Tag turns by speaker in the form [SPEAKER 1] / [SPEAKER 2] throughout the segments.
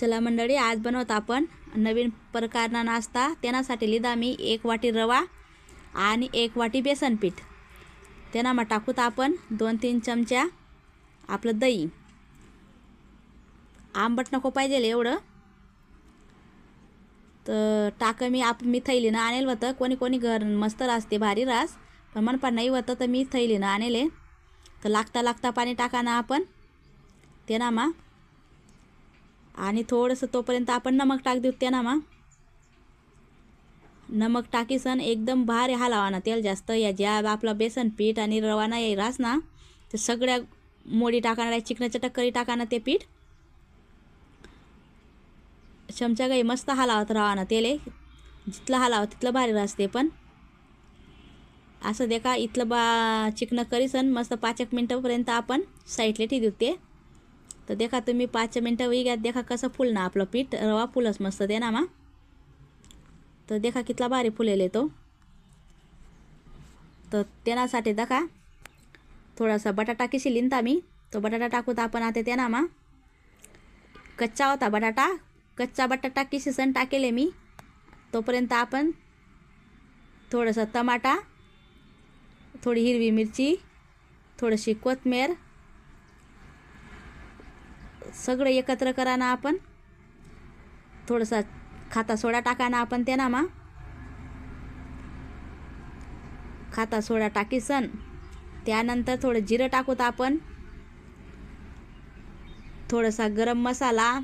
[SPEAKER 1] चला मंडळी आज बनवत आपण नवीन प्रकारना नाश्ता. त्यासाठी लिदा मी एक वाटी रवा आणि एक वाटी बेसन पीठ. त्यांना मग टाकूत आपण दोन तीन चमच्या आपलं दही. आंबट नको पाहिजे एवढं. तर टाक मी आप मी थैलीनं आणेल होतं. कोणी कोणी घर मस्त रासते भारी रास. पण मनपा नाही होतं तर मी थैलीनं आणेले तर लागता लागता पाणी टाका ना आपण. ते ना मा आणि थोडंसं तोपर्यंत आपण नमक टाक देऊ त्या ना मग नमक टाकीसन एकदम भारी हलावा ना तेल जास्त. या ज्या आपला बेसन पीठ आणि रवाना ना रास ना ते सगळ्या मोडी टाकणार चिकनाच्या टक्करी टाकाना ते पीठ. चमचा गाई मस्त हलावत राहा ना तेले जिथलं हलावं तिथलं भारी राहते पण. असं दे का इथलं बा चिकनं करीसन मस्त पाच एक मिनटापर्यंत आपण साईडला ठेवू ते. तर देखा तुम्ही पाच मिनटं वेगळ्यात देखा कसं फुल ना आपलं पीठ. रवा फुलच मस्त दे ना मा. तर देखा कितला भारी फुलेले तो. तर त्यासाठी देखा थोडासा बटाटा किशी लिनता मी. तो बटाटा टाकूत आपण आता ते ना मा. कच्चा होता बटाटा. कच्चा बटाटा किशीसन टाकेले मी. तोपर्यंत आपण थोडंसं टमाटा थोडी हिरवी मिरची थोडीशी कोथमीर सगळं एकत्र करा ना आपण. थोडंसा खाता सोडा टाका ना आपण ते ना मा. खाता सोडा टाकीसन. त्यानंतर थोडं जिरं टाकूत आपण. थोडासा गरम मसाला.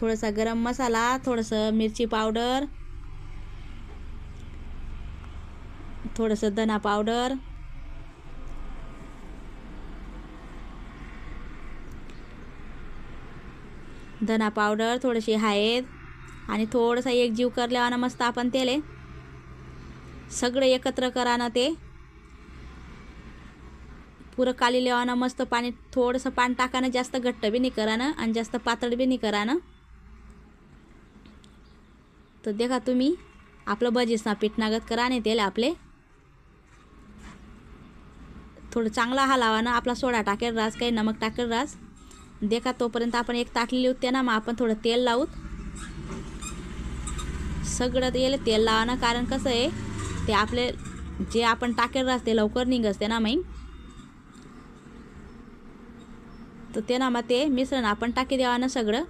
[SPEAKER 1] थोडासा गरम मसाला थोडंसं मिरची पावडर. थोडंसं धना पावडर. धना पावडर थोडीशी हळद आणि थोडंसं एक जीव करल्यावानं मस्त आपण तेले सगळं एकत्र करा ना ते. पुरं काली लेवानं मस्त पाणी थोडंसं पाणी टाकानं जास्त घट्ट बी नाही करानं आणि जास्त पातळ बी नाही करानं. तर देखा तुम्ही आपलं बजीसना पिठनागत करा आणि तेल आपले. थोडं चांगला लावानं आपला सोडा टाकेल रास काही नमक टाकेल रास देखा तोपर्यंत आपण एक ताटली लिहूत ना मग आपण थोडं तेल लावूत. सगळं येईल तेल लावानं कारण कसं आहे ते आपले जे आपण टाकेल असते लवकर निघसते ना मग. तर ते ना मग ते मिश्रण आपण टाकी द्यावानं सगळं.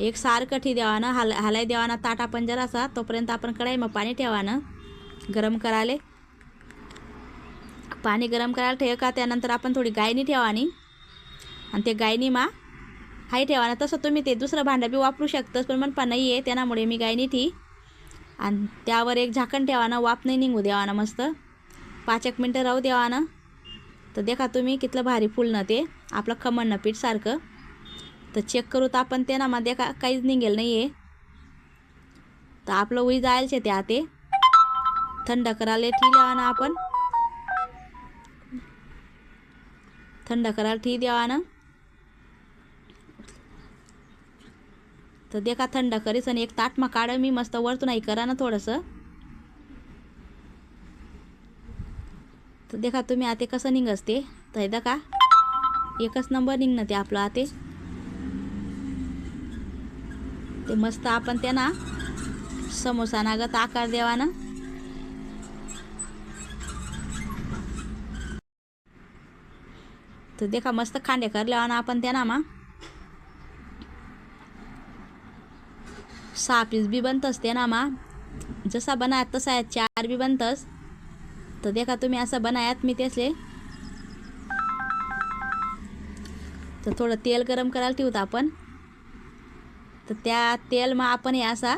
[SPEAKER 1] एक सारखं ठी द्यावानं हाल हालाय द्यावाना ताट आपण जरासा तोपर्यंत आपण कढाई मग पाणी ठेवानं गरम करायला. पाणी गरम करायला ठेव का? त्यानंतर आपण थोडी गायनी ठेवानी. आणि ते गायनी मा हाय ठेवा ना तसं तुम्ही ते दुसरं भांडं बी वापरू शकतंस पण मनपा नाही आहे त्यामुळे मी गायनी ठी आणि त्यावर एक झाकण ठेवा ना वाफ नाही निघू द्यावा ना मस्त. पाच एक मिनटं राहू द्यावा ना तर देखा तुम्ही कितलं भारी फुलणं ते आपलं खमणनं पीठ सारखं. तर चेक करू तर आपण ते ना मग देखा काहीच निघेल नाही आहे तर आपलं उई जायलचे ते. आते थंड करायला ठेवा ना आपण. थंड करायला ठी द्यावा ना तर देखा थंड करीस आणि एक ताटमा काढ मी मस्त वरतून आई करा ना थोडंसं. तर देखा तुम्ही आते कसं निघस ते तर हे का एकच नंबर निघणं ते आपलं आते. ते मस्त आपण ते ना समोसा नागत आकार देवा ना तर देखा मस्त खांडे करल्यावा ना आपण त्या ना मा सहा पीस बी बनतस ते ना मा? जसा बनायात तसा आहे चार बी बनतस। तर देखा तुम्ही असं बनायात मी त्याचे तर थोडं तेल गरम करायला ठेवत आपण। तर त्या तेल मग आपण हे असा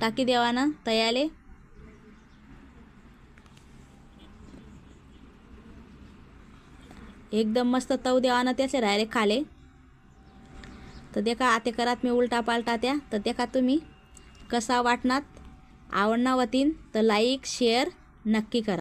[SPEAKER 1] टाकी देवानं तयाले। एकदम मस्त तव देवानं त्याचे राहिले खाले। तर देखा आते करात मी उलटा पालटा त्या. तर देखा तुम्ही कसा वाटणार? आवडना वतीन तर लाईक शेअर नक्की करा.